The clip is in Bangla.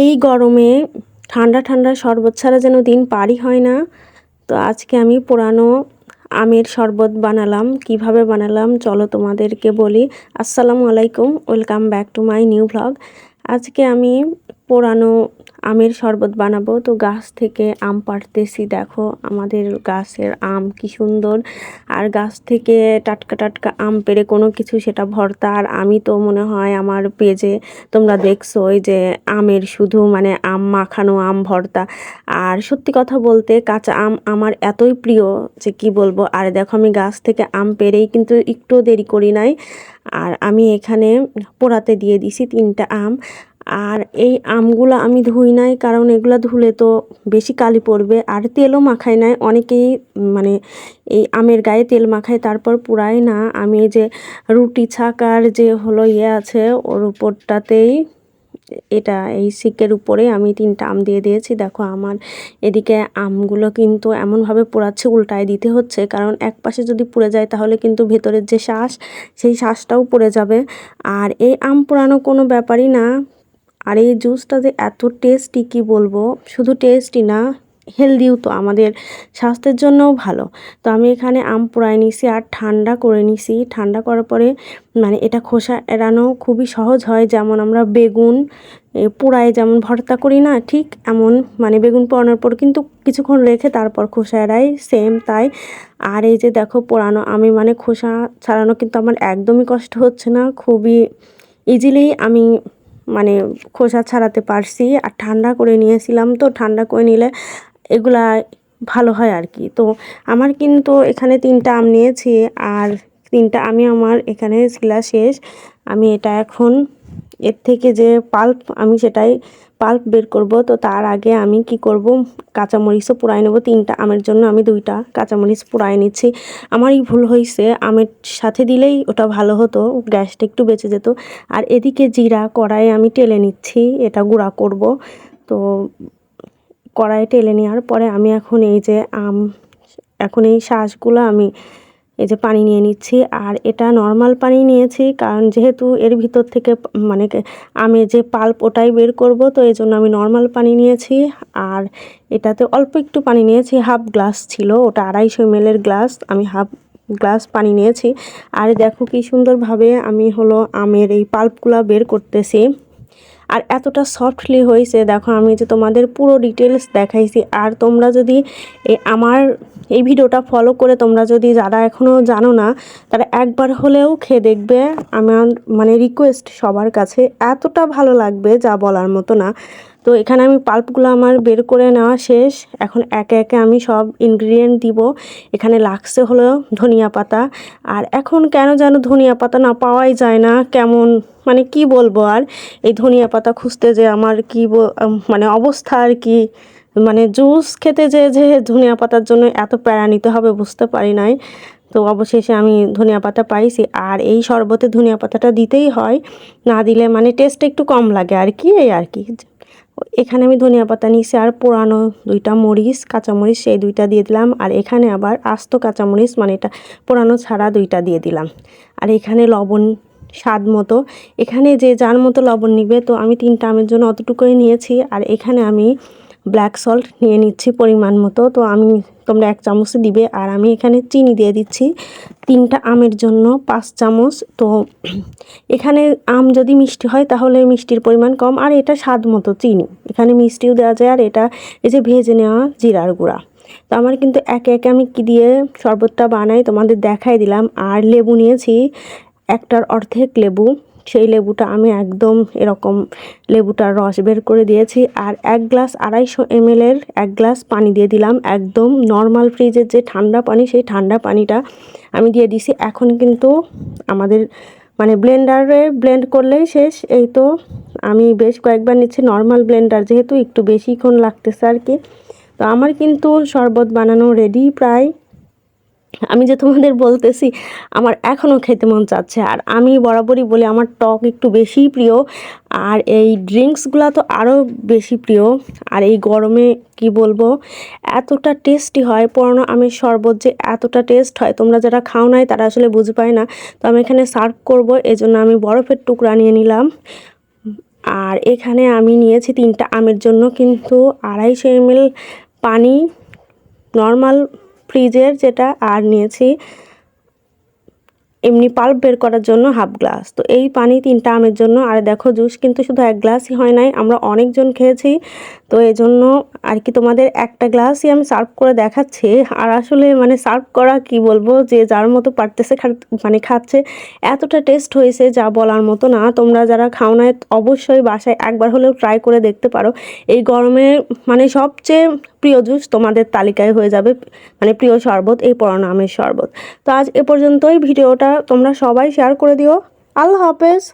এই গরমে ঠান্ডা ঠান্ডা শরবত ছাড়া যেন দিন পারি হয় না। তো আজকে আমি পুরানো আমের শরবত বানালাম। কীভাবে বানালাম চলো তোমাদেরকে বলি। আসসালামু আলাইকুম, welcome back to my new blog. আজকে আমি পুরানো আমের শরবত বানাবো। তো গাছ থেকে আম পাড়তেছি, দেখো আমাদের গাছের আম কি সুন্দর। আর গাছ থেকে টাটকা টাটকা আম পেড়ে কোনো কিছু সেটা ভর্তা। আর আমি তো মনে হয় আমার পেজে তোমরা দেখছ, ওই যে আমের শুধু মানে আম মাখানো আম ভর্তা। আর সত্যি কথা বলতে কাঁচা আম আমার এতই প্রিয় যে কি বলব, আর দেখো আমি গাছ থেকে আম পেরেই কিন্তু একটু দেরি করি নাই। আর আমি এখানে পোড়াতে দিয়ে দিছি তিনটা আম। আর এই আমগুলো আমি ধুই নাই, কারণ এগুলো ধুলে তো বেশি কালি পড়বে। আর তেলও মাখাই নাই, অনেকেই মানে এই আমের গায়ে তেল মাখায়, তারপর পুরাই না। আমি যে রুটি ছাকার যে হলো ইয়ে আছে, ওর উপরটাতেই এটা, এই সিকের উপরে আমি তিনটা আম দিয়ে দিয়েছি। দেখো আমার এদিকে আমগুলো কিন্তু এমনভাবে পোড়াচ্ছে, উল্টায় দিতে হচ্ছে। কারণ এক পাশে যদি পুড়ে যায়, তাহলে কিন্তু ভেতরের যে শ্বাস, সেই শ্বাসটাও পড়ে যাবে। আর এই আম পোড়ানো কোনো ব্যাপারই না। আর এই জুসটা যে এত টেস্টি কি বলব? শুধু টেস্টি না হেলদিও তো আমাদের স্বাস্থ্যের জন্যও ভালো। তো আমি এখানে আম পোড়ায় নিছি আর ঠান্ডা করে নিছি। ঠান্ডা করার পরে মানে এটা খোসা এড়ানো খুবই সহজ হয়। যেমন আমরা বেগুন পোড়ায় যেমন ভর্তা করি না, ঠিক এমন মানে বেগুন পোড়ানোর পর কিন্তু কিছুক্ষণ রেখে তারপর খোসা এড়াই সেম তাই। আর এই যে দেখো, পোড়ানো আমি মানে খোসা ছাড়ানো কিন্তু আমার একদমই কষ্ট হচ্ছে না। খুবই ইজিলি আমি মানে খোসা ছাড়াতে পারছি আর ঠান্ডা করে নিয়েছিলাম তো ঠান্ডা করে নিলে এগুলা ভালো হয় আর কি। তো আমার কিন্তু এখানে তিনটা আম নিয়েছি আর তিনটা আমি আমার এখানে শিলা শেষ। আমি এটা এখন এর থেকে যে পাল্প আমি সেটাই পাল্প বের করব, তো তার আগে আমি কি করব? কাঁচামরিচও পোড়াই নেব, তিনটা আমের জন্য আমি দুইটা কাঁচামরিচ পোড়াই নিচ্ছি। আমারই ভুল হয়েছে, আমের সাথে দিলেই ওটা ভালো হতো, গ্যাসটা একটু বেঁচে যেত। আর এদিকে জিরা কড়াই আমি টেলে নিচ্ছি, এটা গুঁড়া করব। তো কড়াই টেলে নেওয়ার পরে আমি এখন এই যে আম, এখন এই শ্বাসগুলো আমি এই যে পানি নিয়ে নিচ্ছি। আর এটা নর্মাল পানি নিয়েছি, কারণ যেহেতু এর ভিতর থেকে মানে আমি যে পাল্প ওটাই বের করব, তো এই জন্য আমি নর্মাল পানি নিয়েছি। আর এটাতে অল্প একটু পানি নিয়েছি হাফ গ্লাস ছিল, ওটা আড়াইশো এমএলের গ্লাস আমি হাফ গ্লাস পানি নিয়েছি। আর দেখো কি সুন্দরভাবে আমি হলো আমের এই পাল্পগুলো বের করতেছি। আর এতটা সফটলি হয়েছে, দেখো আমি যে তোমাদের পুরো ডিটেলস দেখাইছি। আর তোমরা যদি আমার এই ভিডিওটা ফলো করে তোমরা যদি যারা এখনও জানো না, তারা একবার হলেও খেয়ে দেখবে আমার মানে রিকোয়েস্ট সবার কাছে। এতটা ভালো লাগবে যা বলার মতো না। তো এখানে আমি পাল্পগুলো আমার বের করে নেওয়া শেষ। এখন একে একে আমি সব ইনগ্রিডিয়েন্ট দিব। এখানে লাগছে হলো ধনিয়া পাতা। আর এখন কেন যেন ধনিয়া পাতা না পাওয়াই যায় না। কেমন মানে কি বলব আর? এই ধনিয়া পাতা খুঁজতে যে আমার কি মানে অবস্থা আর কি? মানে জুস খেতে যে যে ধনিয়া পাতার জন্য এত প্যারা নিতে হবে বুঝতে পারি নাই। তো অবশেষে আমি ধনিয়া পাতা পাইছি। আর এই শরবতে ধনিয়া পাতাটা দিতেই হয়। না দিলে মানে টেস্ট একটু কম লাগে। আর কি এই আর কি? এখানে আমি ধনিয়া পাতা নিয়েছি আর পোড়ানো দুইটা মরিচ, কাঁচামরিচ সেই দুইটা দিয়ে দিলাম। আর এখানে আবার আস্ত কাঁচামরিচ মানে এটা পোড়ানো ছাড়া দুইটা দিয়ে দিলাম। আর এখানে লবণ স্বাদ মতো। এখানে যে যার মতো লবণ নিবে, তো আমি তিনটা আমের জন্য অতটুকুই নিয়েছি। আর এখানে আমি ব্ল্যাক সল্ট নিয়ে নিচ্ছি পরিমাণ মতো। তো আমি তোমরা এক চামচ দিবে। আর আমি এখানে চিনি দিয়ে দিচ্ছি তিনটা আমের জন্য পাঁচ চামচ। তো এখানে আম যদি মিষ্টি হয় তাহলে মিষ্টির পরিমাণ কম। আর এটা স্বাদ মতো চিনি। এখানে মিষ্টিও দেওয়া যায়। আর এটা এই যে ভেজে নেওয়া জিরার গুঁড়া। তো আমার কিন্তু একে একে আমি কী দিয়ে শরবতটা বানাই তোমাদের দেখাই দিলাম। আর লেবু নিয়েছি। একটার অর্ধেক লেবু। সেই লেবুটা আমি একদম এরকম লেবুটার রস বের করে দিয়েছি। আর এক গ্লাস আড়াইশো এমএলের এক গ্লাস পানি দিয়ে দিলাম। একদম নর্মাল ফ্রিজের যে ঠান্ডা পানি, সেই ঠান্ডা পানিটা আমি দিয়ে দিছি। এখন কিন্তু আমাদের মানে ব্লেন্ডারে ব্লেন্ড করলেই শেষ। এই তো আমি বেশ কয়েকবার নিচ্ছি নর্মাল ব্লেন্ডার যেহেতু একটু বেশিক্ষণ লাগতেছে আর কি। তো আমার কিন্তু শরবত বানানো রেডি প্রায়। আমি যে তোমাদের বলতেছি, আমার এখনও খেতে মন চাচ্ছে। আর আমি বরাবরই বলি, আমার টক একটু বেশিই প্রিয়। আর এই ড্রিঙ্কসগুলো তো আরও বেশি প্রিয়। আর এই গরমে কি বলব, এতটা টেস্টি হয়। পুরনো আমের শরবত যে এতটা টেস্ট হয়, তোমরা যারা খাও নাই তারা আসলে বুঝে পায় না। তো আমি এখানে সার্ভ করব, এজন্য আমি বরফের টুকরা নিয়ে নিলাম। আর এখানে আমি নিয়েছি তিনটা আমের জন্য, কিন্তু আড়াইশো এমএল পানি নর্মাল ফ্রিজের যেটা আর নিয়েছি, এমনি পাল্প বের করার জন্য হাফ গ্লাস। তো এই পানি তিনটা আমের জন্য। আর দেখো, জুস কিন্তু শুধু এক গ্লাসই হয় নাই, আমরা অনেকজন খেয়েছি। তো এই জন্য আর কি তোমাদের একটা গ্লাসই আমি সার্ভ করে দেখাচ্ছি। আর আসলে মানে সার্ভ করা কি বলব? যে যার মতো পারতেছে মানে খাচ্ছে। এতটা টেস্ট হয়েছে যা বলার মতো না। তোমরা যারা খাও না অবশ্যই বাসায় একবার হলেও ট্রাই করে দেখতে পারো। এই গরমে মানে সবচেয়ে প্রিয় জুস তোমাদের তালিকায় হয়ে যাবে মানে প্রিয় শরবত, এই পড়ানো আমের শরবত। তো আজ এ পর্যন্তই। ভিডিওটা তোমরা সবাই শেয়ার করে দিও। আল্লাহ হাফেজ।